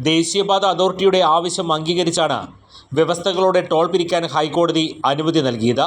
ദേശീയപാത അതോറിറ്റിയുടെ ആവശ്യം അംഗീകരിച്ചാണ് വ്യവസ്ഥകളോടെ ടോൾ പിരിക്കാൻ ഹൈക്കോടതി അനുമതി നൽകിയത്.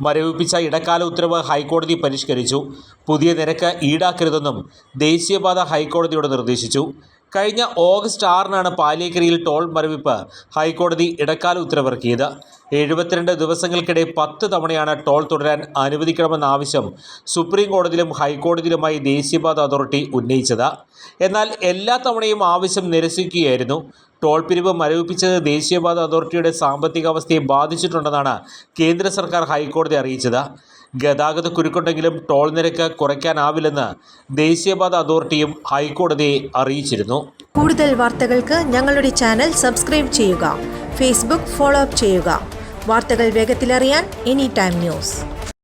മരവിപ്പിച്ച ഇടക്കാല ഉത്തരവ് ഹൈക്കോടതി പരിഷ്കരിച്ചു. പുതിയ നിരക്ക് ഈടാക്കരുതെന്നും ദേശീയപാത ഹൈക്കോടതിയോട് നിർദ്ദേശിച്ചു. കഴിഞ്ഞ ഓഗസ്റ്റ് ആറിനാണ് പാലിയേക്കരയിൽ ടോൾ മരവിപ്പ് ഹൈക്കോടതി ഇടക്കാല ഉത്തരവിറക്കിയത്. എഴുപത്തിരണ്ട് ദിവസങ്ങൾക്കിടെ പത്ത് തവണയാണ് ടോൾ തുടരാൻ അനുവദിക്കണമെന്ന ആവശ്യം സുപ്രീം കോടതിയിലും ഹൈക്കോടതിയിലുമായി ദേശീയപാത അതോറിറ്റി ഉന്നയിച്ചത്. എന്നാൽ എല്ലാ തവണയും ആവശ്യം നിരസിക്കുകയായിരുന്നു. ടോൾ പിരിവ് മരവിപ്പിച്ചത് ദേശീയപാത അതോറിറ്റിയുടെ സാമ്പത്തികാവസ്ഥയെ ബാധിച്ചിട്ടുണ്ടെന്നാണ് കേന്ദ്ര സർക്കാർ ഹൈക്കോടതി അറിയിച്ചത്. ഗതാഗത കുരുക്കുണ്ടെങ്കിലും ടോൾ നിരക്ക് കുറയ്ക്കാനാവില്ലെന്ന് ദേശീയപാത അതോറിറ്റിയും ഹൈക്കോടതിയെ അറിയിച്ചിരുന്നു. കൂടുതൽ വാർത്തകൾക്ക് ഞങ്ങളുടെ ചാനൽ സബ്സ്ക്രൈബ് ചെയ്യുക ഫേസ്ബുക്ക് ഫോളോ അപ്പ് ചെയ്യുക. വാർത്തകൾ വേഗത്തിലറിയാൻ എനി ടൈം ന്യൂസ്.